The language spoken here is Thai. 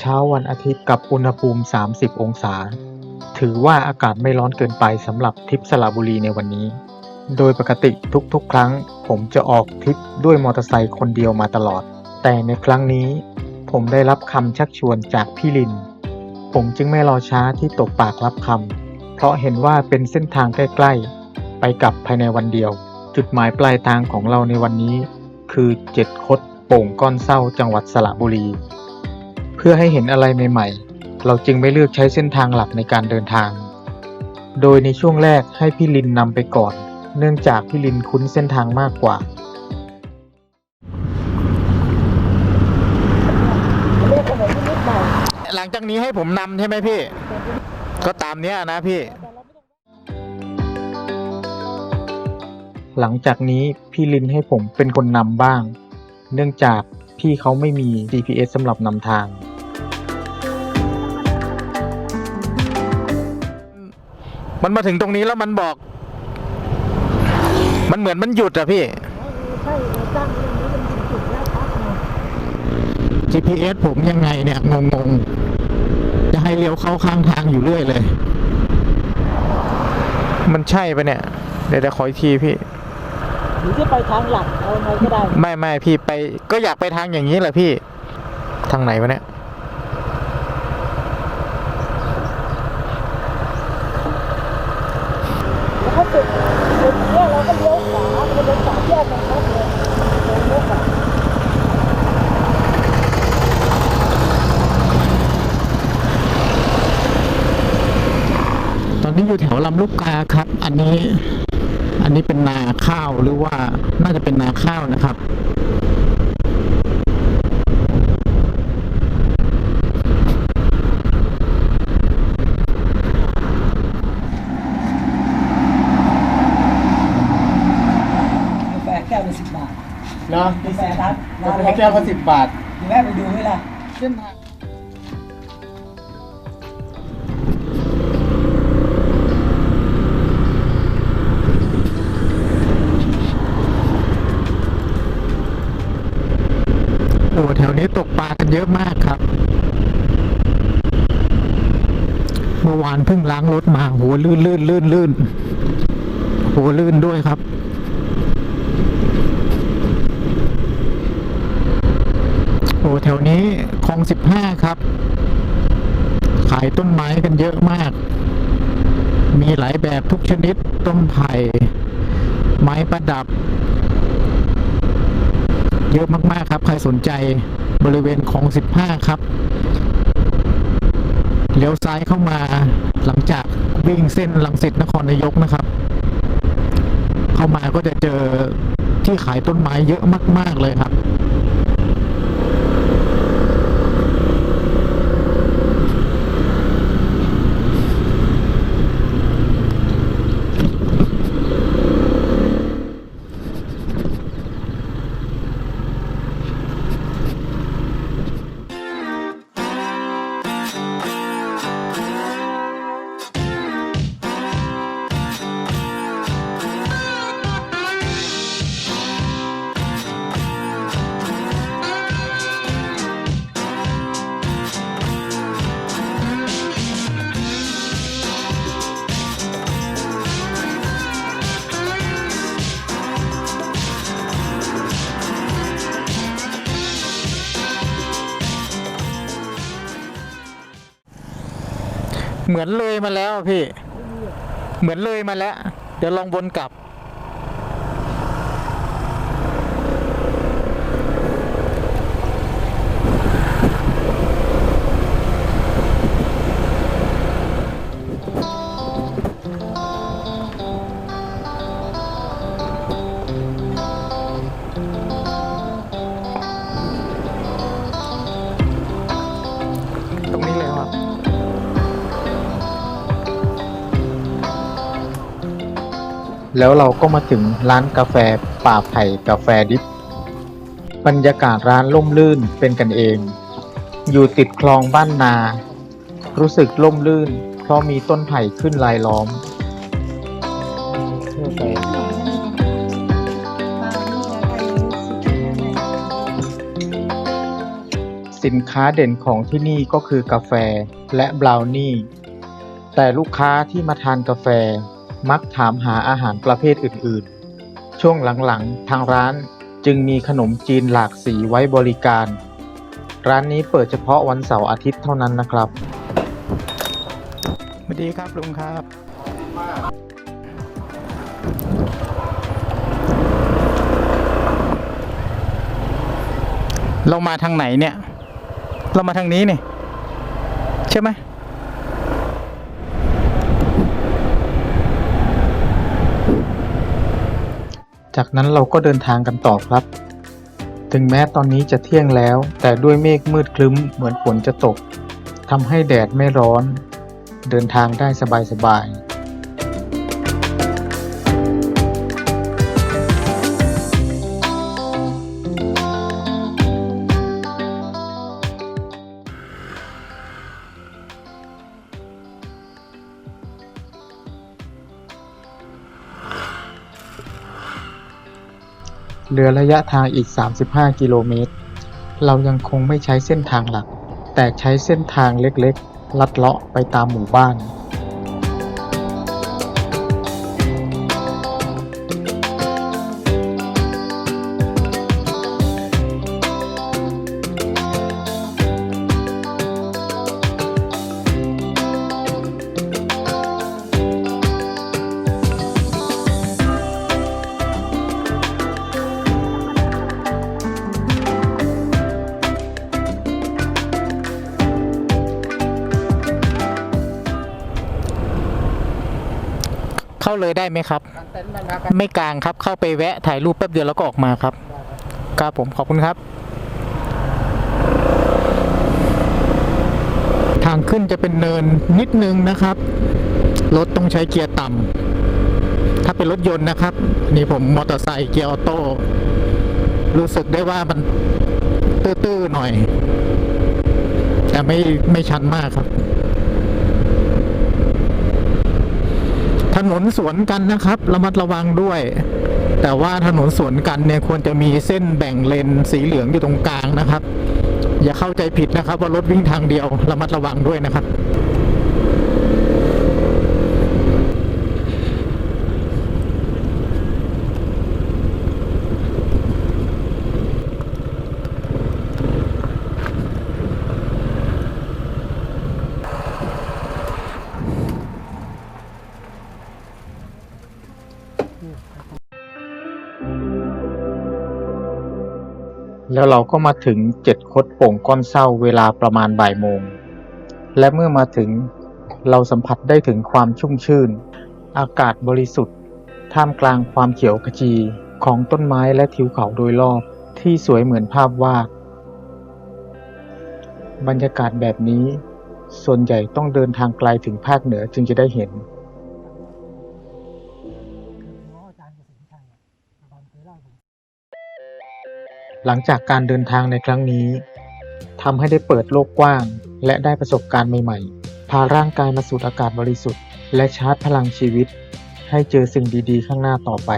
เช้าวันอาทิตย์กับอุณหภูมิ 30 องศา ถือว่าอากาศไม่ร้อนเกินไปสำหรับทริปสระบุรีในวันนี้ โดยปกติทุกๆ ครั้ง ผมจะออกทริปด้วยมอเตอร์ไซค์คนเดียวมาตลอด แต่ในครั้งนี้ ผมได้รับคำชักชวนจากพี่ลิน ผมจึงไม่รอช้าที่ตกปากรับคำเพราะเห็นว่าเป็นเส้นทางใกล้ๆ ไปกลับภายในวันเดียว จุดหมายปลายทางของเราในวันนี้ คือเจ็ดคดโป่งก้อนเศร้าจังหวัดสระบุรี พื่อให้เห็นอะไรใหม่ ๆ เราจึงไม่เลือกใช้เส้นทางหลักในการเดินทาง โดยในช่วงแรกให้พี่ลินนำไปก่อน เนื่องจากพี่ลินคุ้นเส้นทางมากกว่าเรียกถนนนิดหน่อยหลังจากนี้ให้ผมนำใช่ไหมพี่ ก็ตามเนี้ยนะพี่ หลังจากนี้พี่ลินให้ผมเป็นคนนำบ้าง เนื่องจากพี่เขาไม่มี GPS สำหรับนำทาง มันมาถึงตรงนี้แล้วมันบอก มันเหมือนมันหยุดอะพี่ใช่เราตั้งเรื่องนี้มันเป็นจุดแรกพักไง GPS ผมยังไงเนี่ยงงๆ จะให้เลี้ยวเข้าข้างทางอยู่เรื่อยเลย มันใช่ปะเนี่ย เดี๋ยวเดี๋ยวขออีกทีพี่หรือจะไปทางหลักเอาไงก็ได้ ไม่ไม่พี่ไปก็อยากไปทางอย่างนี้แหละพี่ ทางไหนวะเนี่ย แล้วก็จุดจุดเนี้ยเราก็เลี้ยวขวามันจะเป็นสามแยกกันครับเลยเลี้ยวขวา ต อนนี้อยู่แถวลำลูกกาครับ อันนี้ อันนี้เป็นนาข้าวหรือว่าน่าจะเป็นนาข้าวนะครับ กาแฟแก้วละสิบบาทเนาะกาแฟครับกาแฟแก้วก็สิบบาทแวะไปดูไหมล่ะ เส้นทาง เยอะมากครับ เมื่อวานเพิ่งล้างรถมาโหลื่นลื่นลื่นลื่นโหลื่นด้วยครับโอ้แถวนี้คลองสิบห้าครับ ขายต้นไม้กันเยอะมาก มีหลายแบบทุกชนิดต้นไผ่ไม้ประดับ เยอะมาก ๆ ครับ ใครสนใจ บริเวณของสิบห้าครับ เลี้ยวซ้ายเข้ามาหลังจากวิ่งเส้นลังสิตนครนายกนะครับ เข้ามาก็จะเจอที่ขายต้นไม้เยอะมาก ๆ เลยครับ เหมือนเลยมาแล้วพี่ เหมือนเลยมาแล้ว เดี๋ยวลองวนกลับ แล้วเราก็มาถึงร้านกาแฟป่าไผ่กาแฟดิบบรรยากาศร้านล่มลื่นเป็นกันเอง อยู่ติดคลองบ้านนา รู้สึกล่มลื่น เพราะมีต้นไผ่ขึ้นรายล้อม สินค้าเด่นของที่นี่ก็คือกาแฟและบราวนี่ แต่ลูกค้าที่มาทานกาแฟ มักถามหาอาหารประเภทอื่นๆ ช่วงหลังๆ ทางร้านจึงมีขนมจีนหลากสีไว้บริการ ร้านนี้เปิดเฉพาะวันเสาร์อาทิตย์เท่านั้นนะครับสวัสดีครับลุงครับ เรามาทางไหนเนี่ย เรามาทางนี้นี่ใช่ไหม จากนั้นเราก็เดินทางกันต่อครับ ถึงแม้ตอนนี้จะเที่ยงแล้ว แต่ด้วยเมฆมืดครึ้มเหมือนฝนจะตกทำให้แดดไม่ร้อน เดินทางได้สบายๆ เหลือระยะทางอีก 35 กิโลเมตร เรายังคงไม่ใช้เส้นทางหลัก แต่ใช้เส้นทางเล็กๆ ลัดเลาะไปตามหมู่บ้าน เข้าเลยได้ไหมครับเต็นท์นะครับ ไม่กลางครับเข้าไปแวะถ่ายรูปแป๊บเดียวแล้วก็ออกมาครับครับผมขอบคุณครับ ทางขึ้นจะเป็นเนินนิดนึงนะครับ รถต้องใช้เกียร์ต่ำถ้าเป็นรถยนต์นะครับ นี่ผมมอเตอร์ไซค์เกียร์ออโต้รู้สึกได้ว่ามันตื้อๆหน่อย แต่ไม่ไม่ชันมากครับ ถ นนสวนกันนะครับ ระมัดระวังด้วย แต่ว่าถนนสวนกันเนี่ยควรจะมีเส้นแบ่งเลนสีเหลืองอยู่ตรงกลางนะครับ อย่าเข้าใจผิดนะครับว่ารถวิ่งทางเดียวระมัดระวังด้วยนะครับ แล้วเราก็มาถึงเจ็ดคดโป่งก้อนเศร้าเวลาประมาณบ่ายโมง และเมื่อมาถึงเราสัมผัสได้ถึงความชุ่มชื่น อากาศบริสุทธิ์ ท่ามกลางความเขียวขจีของต้นไม้และทิวเขาโดยรอบที่สวยเหมือนภาพวาด บรรยากาศแบบนี้ ส่วนใหญ่ต้องเดินทางไกลถึงภาคเหนือจึงจะได้เห็น หลังจากการเดินทางในครั้งนี้ทำให้ได้เปิดโลกกว้าง และได้ประสบการณ์ใหม่ๆ พาร่างกายมาสูดอากาศบริสุทธิ์ และชาร์จพลังชีวิต ให้เจอสิ่งดีๆ ข้างหน้าต่อไป